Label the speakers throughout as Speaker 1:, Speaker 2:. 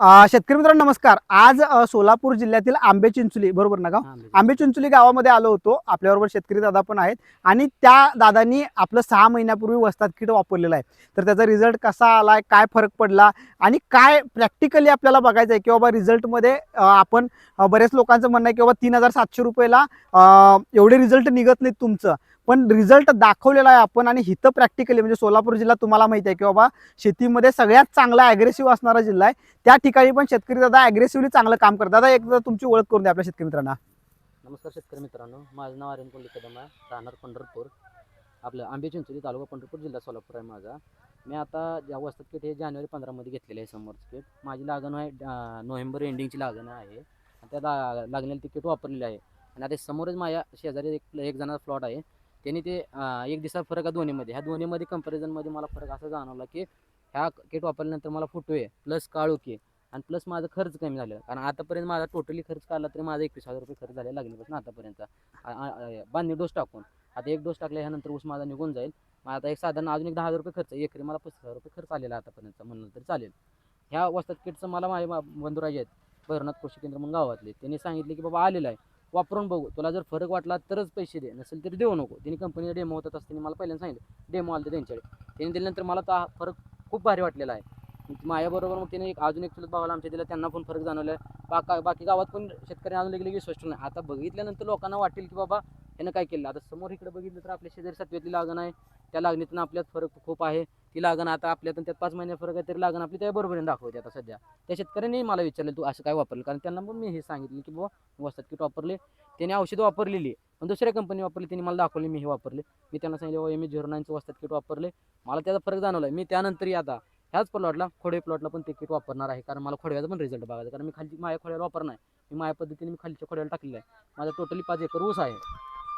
Speaker 1: शेतकरी मित्रांनो नमस्कार. आज सोलापूर जिल्ह्यातील आंबे चिंचोली बरोबर ना गाव? आंबे चिंचोली. गावामध्ये आलो होतो. आपल्याबरोबर शेतकरी दादा पण आहेत. आणि त्या दादांनी आपलं सहा महिन्यापूर्वी वस्तात किट वापरलेलं आहे. तर त्याचा रिझल्ट कसा आलाय? काय फरक पडला? आणि काय प्रॅक्टिकली आपल्याला बघायचं आहे की बाबा रिझल्टमध्ये आपण बरेच लोकांचं म्हणणं आहे की बाबा तीन हजार सातशे रुपयाला एवढे रिझल्ट निघत नाहीत तुमचं. पण रिझल्ट दाखवलेला आहे आपण आणि हिथं प्रॅक्टिकली म्हणजे सोलापूर जिल्हा तुम्हाला माहिती आहे की बाबा शेतीमध्ये सगळ्यात चांगला ॲग्रेसिव्ह असणारा जिल्हा आहे. त्या ठिकाणी पण शेतकरी दादा ॲग्रेसिव्हली चांगलं काम करतात. दादा एकदा तुमची ओळख करून द्या आपल्या शेतकरी मित्रांना.
Speaker 2: नमस्कार शेतकरी मित्रांनो. माझं नाव आर्यन कोल्हे कदम आहे. राहणार पंढरपूर. आपलं आंबे चिंचोली तालुका पंढरपूर जिल्हा सोलापूर आहे माझा. मी आता ज्या वस्तात किट हे जानेवारी पंधरामध्ये घेतलेलं आहे समोरचं किट. माझी लागण आहे नोव्हेंबर एंडिंगची लागण आहे. त्या ला लागलेलं ते किट वापरलेलं आहे. आणि आता समोरच माझ्या शेजारी एक एक जणाचा प्लॉट आहे. त्यांनी ते एक दिवसा फरक आहे दोन्हीमध्ये. ह्या दोन्हीमध्ये कंपॅरिझनमध्ये मला फरक असा जाणवला की ह्या किट वापरल्यानंतर मला फोटो आहे प्लस काळोखी आणि प्लस माझा खर्च कमी झाला. कारण आतापर्यंत माझा टोटली खर्च काढला तरी माझा एकवीस हजार रुपये खर्च झाला लागल्यापासून आतापर्यंत. बांधणी डोस टाकून. आता एक डोस टाकला ह्यानंतर ऊस माझा निघून जाईल. मग आता एक साधारण अजून एक दहा हजार रुपये खर्च एकरी मला पस्तीस हजार रुपये खर्च आलेला आतापर्यंत. म्हणलं तरी चालेल. ह्या वस्तात किटचं मला माझे मा- बंधुराजे आहेत भैरवनाथ कृषी केंद्र म्हणून गावातले. त्यांनी सांगितले की बाबा आलेलं आहे. वापरून बघू. तुला जर फरक वाटला तरच पैसे दे. नसेल तरी देऊ नको. त्यांनी कंपनीचा डेमो होतात असताना मला पहिल्यांदा सांगितलं. डेमो आलं त्यांच्याकडे. त्यांनी दिल्यानंतर मला तो फरक खूप भारी वाटलेला आहे. माझ्याबरोबर मग त्याने एक अजून एक चुलत भावाला आमच्या दिला. त्यांना पण फरक जाणवला आहे बाका बाकी गावात पण शेतकरी अजून लगेच विश्वास ठेवला नाही. आता बघितल्यानंतर लोकांना वाटेल की बाबा यानं काय केलं? आता समोर इकडे बघितलं तर आपल्या शेजारी सातव्यातली लागण आहे. त्या लागणीतून आपल्यात फरक खूप आहे. ती लागण आता आपल्यातून त्यात पाच महिने फरक आहे तरी लागण आपली त्या बरोबरीने दाखवते आता सध्या. त्या शेतकऱ्यांनी मला विचारलं तू असं काय वापरलं? कारण त्यांना पण मी हे सांगितलं की बाबा वस्तात किट वापरले. त्याने औषधं वापरलेली पण दुसऱ्या कंपनी वापरली त्यांनी मला दाखवली मी हे वापरले. मी त्यांना सांगितलं बाबा मी झिरो नाईनचं वस्तात किट वापरले. मला त्याचा फरक जाणवला मी त्यानंतरही आता ह्याच प्लॉटला खोडे प्लॉटला पण ते किट वापरणार आहे कारण मला खोड्याचा पण रिझल्ट बघायचा कारण मी खाली माझ्या खोड्याला वापरणार आहे मी माझ्या पद्धतीने मी खालच्या खोड्याला टाकलेलं आहे. माझा टोटली पाच एकर ऊस आहे.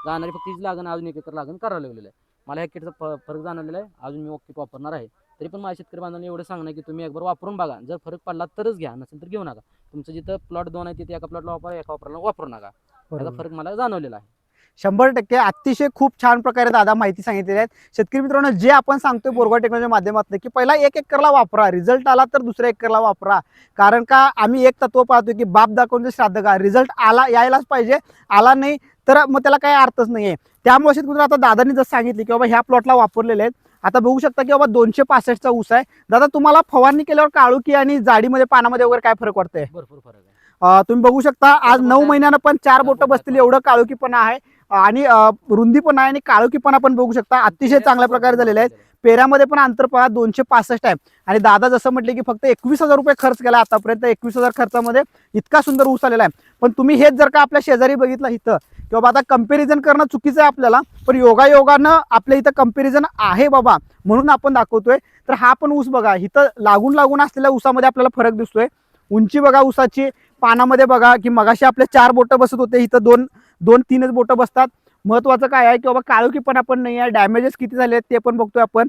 Speaker 2: जाणारी फक्त हीच लागण अजून एक एकर लागण करावं लागलेलं आहे. मला ह्या किटचा फ फरक जाणवलेला आहे. अजून मी किट वापरणार आहे. तरी पण माझ्या शेतकरी बांधवांनी एवढं सांगणं की तुम्ही एकबार वापरून बघा. जर फरक पडला तरच घ्या नसेल तर घेऊ नका. तुमचं जिथं प्लॉट दोन आहे तिथे एका प्लॉटला वापरा एका वापराला वापरू नका. त्याचा फरक मला जाणवलेला आहे.
Speaker 1: शंभर टक्के अतिशय खूप छान प्रकारे दादा माहिती सांगितलेली आहेत. शेतकरी मित्रांनो जे आपण सांगतोय बोरगा टेक्नॉलॉजी माध्यमातून की पहिला एक एकरला वापरा रिझल्ट आला तर दुसऱ्या एकरला वापरा. कारण का आम्ही एक तत्व पाहतो की बाप दाखवून श्राद्ध का रिझल्ट आला यायलाच पाहिजे. आला नाही तर मग त्याला काही अर्थच नाही आहे त्यामुळे शेतकरी आता दादांनी जसं सांगितले की बाबा ह्या प्लॉटला वापरलेले आहेत. आता बघू शकता की बाबा दोनशे पासष्टचा ऊस आहे. दादा तुम्हाला फवारणी केल्यावर काळुकी आणि जाडीमध्ये पानामध्ये वगैरे काय फरक वाटतंय?
Speaker 2: भरपूर फरक आहे.
Speaker 1: तुम्ही बघू शकता आज नऊ महिन्यानं पण चार बोटं बसतील एवढं काळोखीपणा आहे. आणि रुंदी पण आहे आणि काळोखीपणा पण बघू शकता. अतिशय चांगल्या प्रकारे झालेले आहेत पेऱ्यामध्ये पण अंतर पहा दोनशे पासष्ट आहे. आणि दादा जसं म्हटले की फक्त एकवीस हजार रुपये खर्च केला आतापर्यंत एकवीस हजार खर्चामध्ये इतका सुंदर ऊस आलेला आहे. पण तुम्ही हेच जर का आपल्या शेजारी बघितलं इथं किंवा बाबा आता कंपॅरिझन करणं चुकीचं आहे आपल्याला पण योगायोगानं आपल्या इथं कंपॅरिझन आहे बाबा म्हणून आपण दाखवतोय. तर हा पण ऊस बघा इथं लागून लागून असलेल्या ऊसामध्ये आपल्याला फरक दिसतोय. उंची बघा ऊसाची पानामध्ये बघा की मगाशी आपले चार बोटं बसत होते इथं दोन दोन तीनच बोटं बसतात. महत्वाचं काय आहे की बाबा काळोखीपणा पण नाही आहे डॅमेजेस किती झाले आहेत ते पण बघतोय आपण.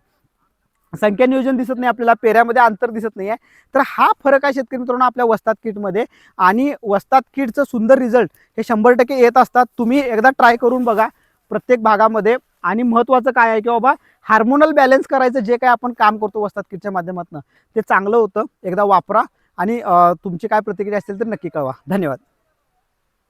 Speaker 1: संख्या नियोजन दिसत नाही आपल्याला पेऱ्यामध्ये अंतर दिसत नाही आहे. तर हा फरक आहे शेतकरी मित्रांनो आपल्या वस्तात किटमध्ये. आणि वस्तात किटचं सुंदर रिझल्ट हे शंभर टक्के येत असतात. तुम्ही एकदा ट्राय करून बघा प्रत्येक भागामध्ये. आणि महत्त्वाचं काय आहे की बाबा हार्मोनल बॅलन्स करायचं जे काय आपण काम करतो वस्तात किटच्या माध्यमातून ते चांगलं होतं. एकदा वापरा आणि तुमची काय प्रतिक्रिया असेल तर नक्की कळवा. धन्यवाद.